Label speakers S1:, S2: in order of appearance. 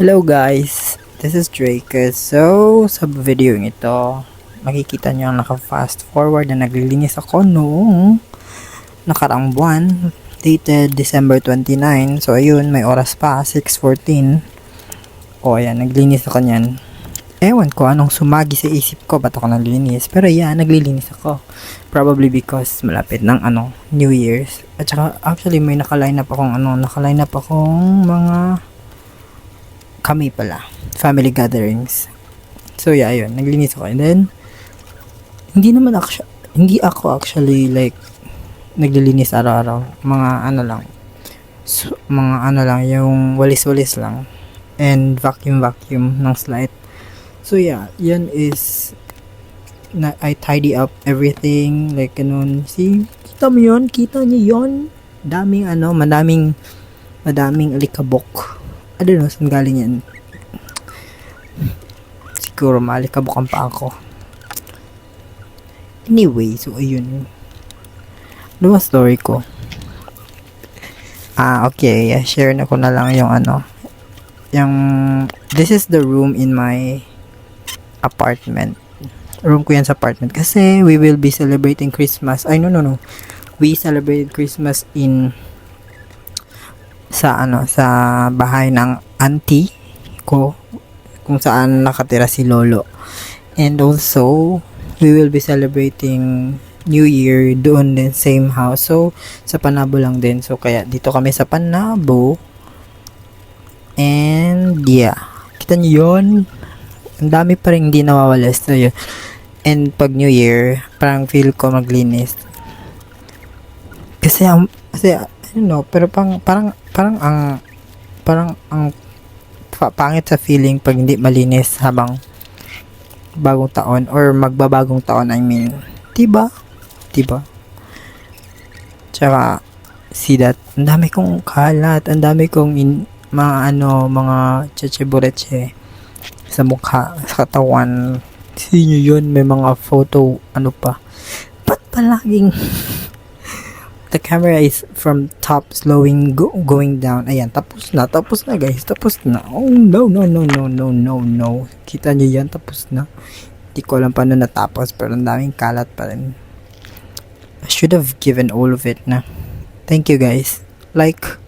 S1: Hello guys, this is Drake. So, sa video ito, makikita nyo ang naka-fast forward na naglilinis ako noong nakaraang buwan, dated December 29. So, ayun, may oras pa, 6.14. O, ayan, naglinis ako niyan. Ewan ko anong sumagi sa isip ko, ba't ako naglilinis. Pero yan, naglilinis ako. Probably because malapit ng ano, New Year's. At saka, actually, may nakaline up akong ano, nakaline up akong mga kami pala. Family gatherings. So yeah, ayun. Naglinis ako. And then, hindi naman actually, hindi ako actually like, naglilinis araw-araw. Mga ano lang. So, mga ano lang, yung walis-walis lang. And vacuum-vacuum ng slide. So yeah, yan is, na, I tidy up everything. Like, ganun. See, kita mo yun? Kita niyo yun? Daming ano, madaming, madaming alikabok. I don't know, saan galing yan. Siguro malikabukan pa ako. Anyway, so ayun. Ano story ko? Ah, okay. Share na ko na lang yung ano. Yung, this is the room in my apartment. Room ko yan sa apartment. Kasi we will be celebrating Christmas. Ay, no, no, no. We celebrated Christmas in sa ano sa bahay ng auntie ko kung saan nakatira si lolo. And also we will be celebrating New Year doon din same house. So sa Panabo lang din. So kaya dito kami sa Panabo. And yeah. Kita niyo yun? Ang dami pa rin hindi nawawala so yun and pag New Year parang feel ko maglinis. Kasi ang kasi Don't know, pero pang, parang, parang ang, parang ang pa- pangit sa feeling pag hindi malinis habang bagong taon or magbabagong taon, I mean. Diba? Diba? Tsaka, see that, ang dami kong kalat, ang dami kong in, mga ano, mga cheche sa mukha, sa katawan. See nyo yun, may mga photo, ano pa. Ba't palaging the camera is from top slowing go, going down. Ayan, tapos na, tapos na guys, tapos na. Oh no, no, no, no, no, no, no. Kita niyo yan, tapos na. Hindi ko alam paano natapos, pero ang daming kalat pa rin. I should have given all of it na. Thank you guys. Like,